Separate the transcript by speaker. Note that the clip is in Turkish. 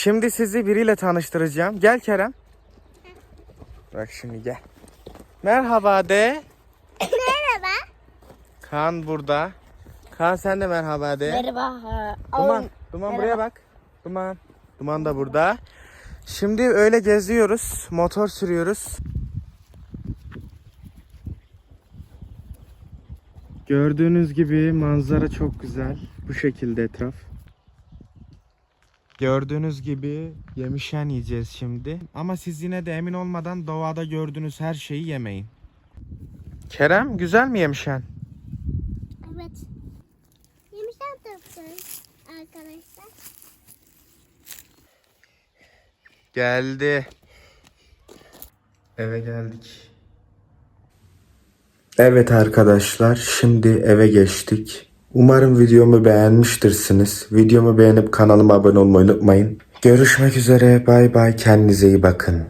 Speaker 1: Şimdi sizi biriyle tanıştıracağım. Gel Kerem. Bak şimdi gel. Merhaba de.
Speaker 2: Merhaba.
Speaker 1: Kaan burada. Kaan sen de merhaba de.
Speaker 2: Merhaba.
Speaker 1: Duman, Duman buraya bak. Duman. Duman da burada. Şimdi öyle geziyoruz. Motor sürüyoruz. Gördüğünüz gibi manzara çok güzel. Bu şekilde etraf. Gördüğünüz gibi yemişen yiyeceğiz şimdi. Ama siz yine de emin olmadan doğada gördüğünüz her şeyi yemeyin. Kerem güzel mi yemişen?
Speaker 2: Evet. Yemişten topluyoruz arkadaşlar.
Speaker 1: Geldi. Eve geldik. Evet arkadaşlar, şimdi eve geçtik. Umarım videomu beğenmiştirsiniz. Videomu beğenip kanalıma abone olmayı unutmayın. Görüşmek üzere, bay bay, kendinize iyi bakın.